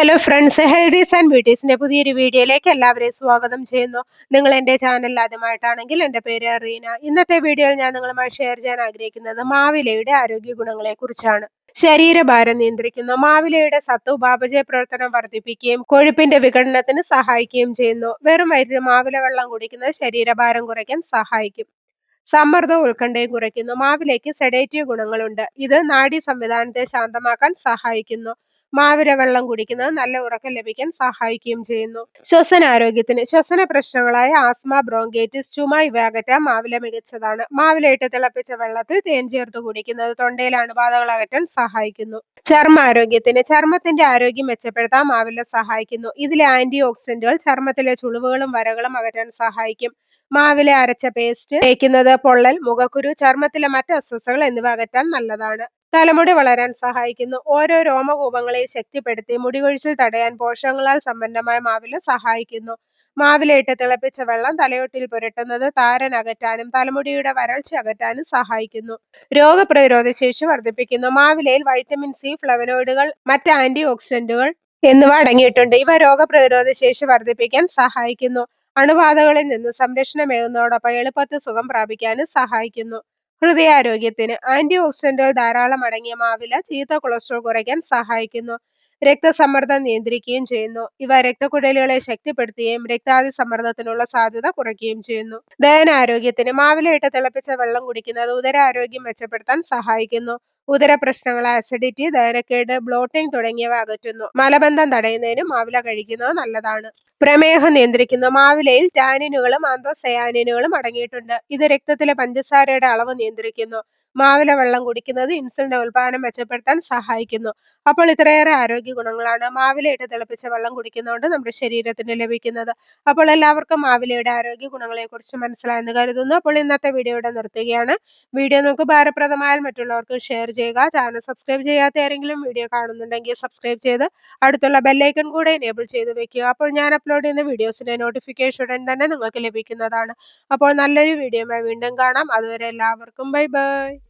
Hello friends healthies and ബ്യൂട്ടീസിന്റെ പുതിയൊരു വീഡിയോയിലേക്ക് എല്ലാവരെയും സ്വാഗതം ചെയ്യുന്നു. നിങ്ങൾ എന്റെ ചാനൽ ആദ്യമായിട്ടാണെങ്കിൽ എന്റെ പേര് റീന. ഇന്നത്തെ വീഡിയോയിൽ ഞാൻ നിങ്ങളുമായി ഷെയർ ചെയ്യാൻ ആഗ്രഹിക്കുന്നത് മാവിലയുടെ ആരോഗ്യ ഗുണങ്ങളെക്കുറിച്ചാണ് ശരീരഭാരം നിയന്ത്രിക്കുന്നു. മാവിലയുടെ സത്തു ഉപാപചയ പ്രവർത്തനം വർദ്ധിപ്പിക്കുകയും കൊഴുപ്പിന്റെ വിഘടനത്തിന് സഹായിക്കുകയും ചെയ്യുന്നു. വെറും വയറ്റിൽ മാവില വെള്ളം കുടിക്കുന്നത് ശരീരഭാരം കുറയ്ക്കാൻ സഹായിക്കും. സമ്മർദ്ദം ഉത്കണ്ഠയും കുറയ്ക്കുന്നു. മാവിലേക്ക് സെഡേറ്റീവ് ഗുണങ്ങളുണ്ട്. ഇത് നാഡീ സംവിധാനത്തെ ശാന്തമാക്കാൻ സഹായിക്കുന്നു. മാവിര വെള്ളം കുടിക്കുന്നത് നല്ല ഉറക്കം ലഭിക്കാൻ സഹായിക്കുകയും ചെയ്യുന്നു. ശ്വസന ആരോഗ്യത്തിന് ശ്വസന പ്രശ്നങ്ങളായ ആസ്മ ബ്രോങ്കൈറ്റിസ് ചുമ ഇവ മാവില മികച്ചതാണ്. മാവിലയിട്ട് തിളപ്പിച്ച വെള്ളത്തിൽ തേൻ ചേർത്ത് കുടിക്കുന്നത് തൊണ്ടയിലെ അണുബാധകൾ അകറ്റാൻ സഹായിക്കുന്നു. ചർമ്മാരോഗ്യത്തിന് ചർമ്മത്തിന്റെ ആരോഗ്യം മെച്ചപ്പെടുത്താൻ മാവില സഹായിക്കുന്നു. ഇതിലെ ആന്റി ഓക്സിഡന്റുകൾ ചർമ്മത്തിലെ ചുളിവുകളും വരകളും അകറ്റാൻ സഹായിക്കും. മാവില അരച്ച പേസ്റ്റ് തേക്കുന്നത് പൊള്ളൽ മുഖക്കുരു ചർമ്മത്തിലെ മറ്റ് അസ്വസ്ഥകൾ എന്നിവ അകറ്റാൻ നല്ലതാണ്. തലമുടി വളരാൻ സഹായിക്കുന്നു. ഓരോ രോമകൂപങ്ങളെയും ശക്തിപ്പെടുത്തി മുടികൊഴിച്ചിൽ തടയാൻ പോഷകങ്ങളാൽ സമ്പന്നമായ മാവില സഹായിക്കുന്നു. മാവിലയിട്ട് തിളപ്പിച്ച വെള്ളം തലയൊട്ടിൽ പുരട്ടുന്നത് താരൻ അകറ്റാനും തലമുടിയുടെ വരൾച്ച അകറ്റാനും സഹായിക്കുന്നു. രോഗപ്രതിരോധ ശേഷി വർദ്ധിപ്പിക്കുന്നു. മാവിലയിൽ വൈറ്റമിൻ സി ഫ്ലവനോയിഡുകൾ മറ്റ് ആന്റി ഓക്സിഡന്റുകൾ എന്നിവ അടങ്ങിയിട്ടുണ്ട്. ഇവ രോഗപ്രതിരോധ ശേഷി വർദ്ധിപ്പിക്കാൻ സഹായിക്കുന്നു. അണുബാധകളിൽ നിന്ന് സംരക്ഷണമേകുന്നതോടൊപ്പം എളുപ്പത്തിൽ സുഖം പ്രാപിക്കാനും സഹായിക്കുന്നു. ഹൃദയാരോഗ്യത്തിന് ആന്റി ഓക്സിഡന്റുകൾ ധാരാളം അടങ്ങിയ മാവില ചീത്ത കൊളസ്ട്രോൾ കുറയ്ക്കാൻ സഹായിക്കുന്നു. രക്തസമ്മർദ്ദം നിയന്ത്രിക്കുകയും ചെയ്യുന്നു. ഇവ രക്തക്കുഴലുകളെ ശക്തിപ്പെടുത്തുകയും രക്താതി സമ്മർദ്ദത്തിനുള്ള സാധ്യത കുറയ്ക്കുകയും ചെയ്യുന്നു. ദഹനാരോഗ്യത്തിന് മാവിലയിട്ട് തിളപ്പിച്ച വെള്ളം കുടിക്കുന്നത് ഉദരാരോഗ്യം മെച്ചപ്പെടുത്താൻ സഹായിക്കുന്നു. ഉദര ആസിഡിറ്റി ദഹനക്കേട് ബ്ലോട്ടിംഗ് തുടങ്ങിയവ അകറ്റുന്നു. മലബന്ധം തടയുന്നതിനും മാവില കഴിക്കുന്നത് നല്ലതാണ്. പ്രമേഹം നിയന്ത്രിക്കുന്നു. മാവിലയിൽ ടാനിനുകളും ആന്തോസയാനിനുകളും അടങ്ങിയിട്ടുണ്ട്. ഇത് രക്തത്തിലെ പഞ്ചസാരയുടെ അളവ് നിയന്ത്രിക്കുന്നു. മാവില വെള്ളം കുടിക്കുന്നത് ഇൻസുലിന്റെ ഉൽപാദനം മെച്ചപ്പെടുത്താൻ സഹായിക്കുന്നു. അപ്പോൾ ഇത്രയേറെ ആരോഗ്യ ഗുണങ്ങളാണ് മാവിലയിട്ട് തിളപ്പിച്ച വെള്ളം കുടിക്കുന്നതുകൊണ്ട് നമ്മുടെ ശരീരത്തിന് ലഭിക്കുന്നത്. അപ്പോൾ എല്ലാവർക്കും മാവിലയുടെ ആരോഗ്യ ഗുണങ്ങളെക്കുറിച്ച് മനസ്സിലായെന്ന് കരുതുന്നു. അപ്പോൾ ഇന്നത്തെ വീഡിയോ ഇവിടെ നിർത്തുകയാണ്. വീഡിയോ നമുക്ക് ഭാരപ്രദമായാൽ മറ്റുള്ളവർക്ക് ഷെയർ ചെയ്യുക. ചാനൽ സബ്സ്ക്രൈബ് ചെയ്യാത്ത ആരെങ്കിലും വീഡിയോ കാണുന്നുണ്ടെങ്കിൽ സബ്സ്ക്രൈബ് ചെയ്ത് അടുത്തുള്ള ബെല്ലൈക്കൺ കൂടെ എനേബിൾ ചെയ്ത് വെക്കുക. അപ്പോൾ ഞാൻ അപ്ലോഡ് ചെയ്യുന്ന വീഡിയോസിന്റെ നോട്ടിഫിക്കേഷൻ ഉടൻ തന്നെ നിങ്ങൾക്ക് ലഭിക്കുന്നതാണ്. അപ്പോൾ നല്ലൊരു വീഡിയോയുമായി വീണ്ടും കാണാം. അതുവരെ എല്ലാവർക്കും ബൈ ബൈ